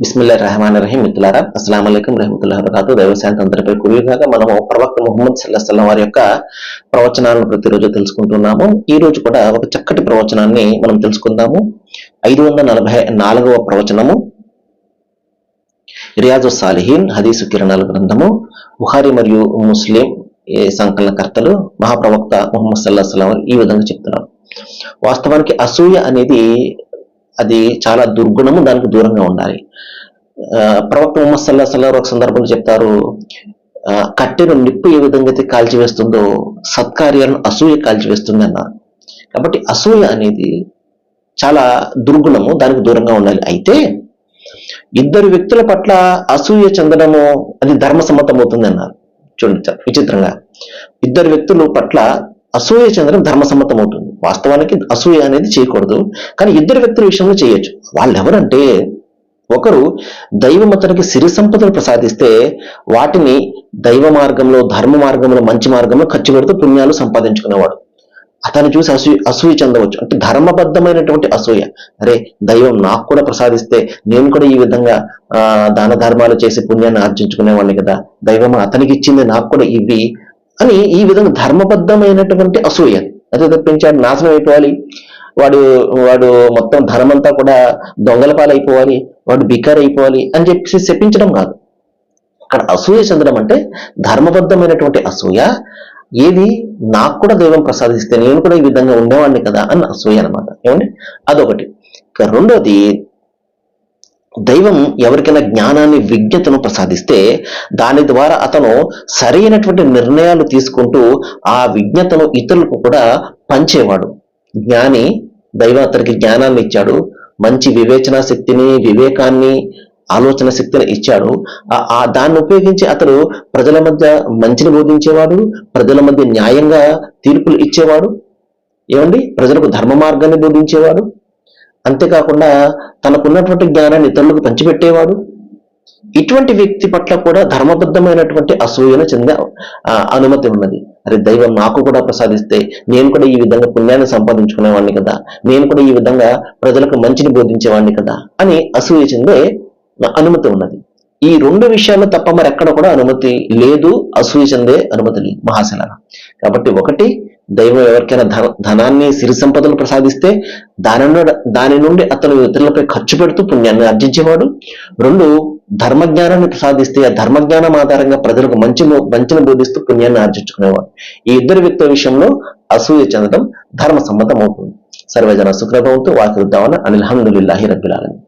బిస్మిల్లా రహమాన్ రహీం మిత్రులారా అస్సలం అయికం రహమతుల్లా వరకాతు దైవశాంతి అందరిపై కురిగాగా మనము ప్రవక్త ముహమ్మద్ సల్లాహం వారి యొక్క ప్రవచనాలను ప్రతిరోజు తెలుసుకుంటున్నాము. ఈ రోజు కూడా ఒక చక్కటి ప్రవచనాన్ని మనం తెలుసుకుందాము. ఐదు వందల నలభై నాలుగవ ప్రవచనము. రియాజు సాలిహీన్ హదీసు కిరణాల గ్రంథము. బుహారి మరియు ముస్లిం సంకలనకర్తలు మహాప్రవక్త ముహమ్మద్ సల్లాహ్ సలం ఈ విధంగా చెప్తున్నారు. వాస్తవానికి అసూయ అనేది అది చాలా దుర్గుణము దానికి దూరంగా ఉండాలి. ఆ, ప్రవక్త ముహమ్మద్ సల్లా సల్లారు ఒక సందర్భంలో చెప్తారు ఆ, కట్టెను నిప్పు ఏ విధంగా అయితే కాల్చివేస్తుందో సత్కార్యాలను అసూయ కాల్చివేస్తుంది అన్నారు. కాబట్టి అసూయ అనేది చాలా దుర్గుణము దానికి దూరంగా ఉండాలి. అయితే ఇద్దరు వ్యక్తుల పట్ల అసూయ చెందడము అది ధర్మసమ్మతం అవుతుంది అన్నారు. చూడండి విచిత్రంగా. ఇద్దరు వ్యక్తుల పట్ల అసూయ చెందడం ధర్మసమ్మతం అవుతుంది వాస్తవానికి అసూయ అనేది చేయకూడదు. కానీ ఇద్దరు వ్యక్తుల విషయంలో చేయొచ్చు. వాళ్ళు ఎవరంటే ఒకరు దైవం అతనికి సిరి సంపదలు ప్రసాదిస్తే వాటిని దైవ మార్గంలో ధర్మ మార్గంలో మంచి మార్గంలో ఖర్చు పెడుతూ పుణ్యాలు సంపాదించుకునేవాడు. అతన్ని చూసి అసూయ అసూయ చెందవచ్చు. అంటే ధర్మబద్ధమైనటువంటి అసూయ. అరే దైవం నాకు కూడా ప్రసాదిస్తే నేను కూడా ఈ విధంగా ఆ దాన ధర్మాలు చేసి పుణ్యాన్ని ఆర్జించుకునేవాడిని కదా. దైవం అతనికి ఇచ్చింది నాకు కూడా ఇవి అని ఈ విధంగా ధర్మబద్ధమైనటువంటి అసూయ. అదే తప్పించాడు నాశనం అయిపోవాలి. వాడు వాడు మొత్తం ధనమంతా కూడా దొంగల పాలైపోవాలి వాడు బికార్ అయిపోవాలి అని చెప్పేసి శపించడం కాదు. అక్కడ అసూయ చెందడం అంటే ధర్మబద్ధమైనటువంటి అసూయ. ఏది? నాకు కూడా దైవం ప్రసాదిస్తే నేను కూడా ఈ విధంగా ఉండేవాడిని కదా అన్న అసూయ అనమాట ఏమండి? అదొకటి. ఇక రెండోది దైవం ఎవరికైనా జ్ఞానాన్ని విజ్ఞతను ప్రసాదిస్తే దాని ద్వారా అతను సరైనటువంటి నిర్ణయాలు తీసుకుంటూ ఆ విజ్ఞతను ఇతరులకు కూడా పంచేవాడు. జ్ఞాని దైవం అతనికి జ్ఞానాన్ని ఇచ్చాడు మంచి వివేచన శక్తిని వివేకాన్ని ఆలోచన శక్తిని ఇచ్చాడు. ఆ- దాన్ని ఉపయోగించి అతడు ప్రజల మధ్య మంచిని బోధించేవాడు ప్రజల మధ్య న్యాయంగా తీర్పులు ఇచ్చేవాడు. ఏమండి? ప్రజలకు ధర్మ మార్గాన్ని బోధించేవాడు. అంతేకాకుండా తనకున్నటువంటి జ్ఞానాన్ని ఇతరులకు పంచిపెట్టేవాడు. ఇటువంటి వ్యక్తి పట్ల కూడా ధర్మబద్ధమైనటువంటి అసూయను చెందే ఆ, అనుమతి ఉన్నది. అరే దైవం నాకు కూడా ప్రసాదిస్తే నేను కూడా ఈ విధంగా పుణ్యాన్ని సంపాదించుకునేవాడిని కదా. నేను కూడా ఈ విధంగా ప్రజలకు మంచిని బోధించేవాడిని కదా అని అసూయ చెందే అనుమతి ఉన్నది. ఈ రెండు విషయాలు తప్ప మరి ఎక్కడ కూడా అనుమతి లేదు అసూయ చెందే అనుమతి లేదు మహాశలన కాబట్టి ఒకటి దైవం ఎవరికైనా ధనాన్ని సిరి సంపదలు ప్రసాదిస్తే దాని దాని నుండి అతను ఇతరులపై ఖర్చు పెడుతూ పుణ్యాన్ని ఆర్జించేవాడు. రెండు ధర్మజ్ఞానాన్ని ప్రసాదిస్తే ఆ ధర్మజ్ఞానం ఆధారంగా ప్రజలకు మంచి మంచిని బోధిస్తూ పుణ్యాన్ని ఆర్జించుకునేవాడు. ఈ ఇద్దరు వ్యక్తుల విషయంలో అసూయ చెందడం ధర్మ సమ్మతం అవుతుంది సర్వజన సుఖభవంతు వాకి ఉద్దావన అనిల్హమ్దుల్లాహి రబ్బిలాలని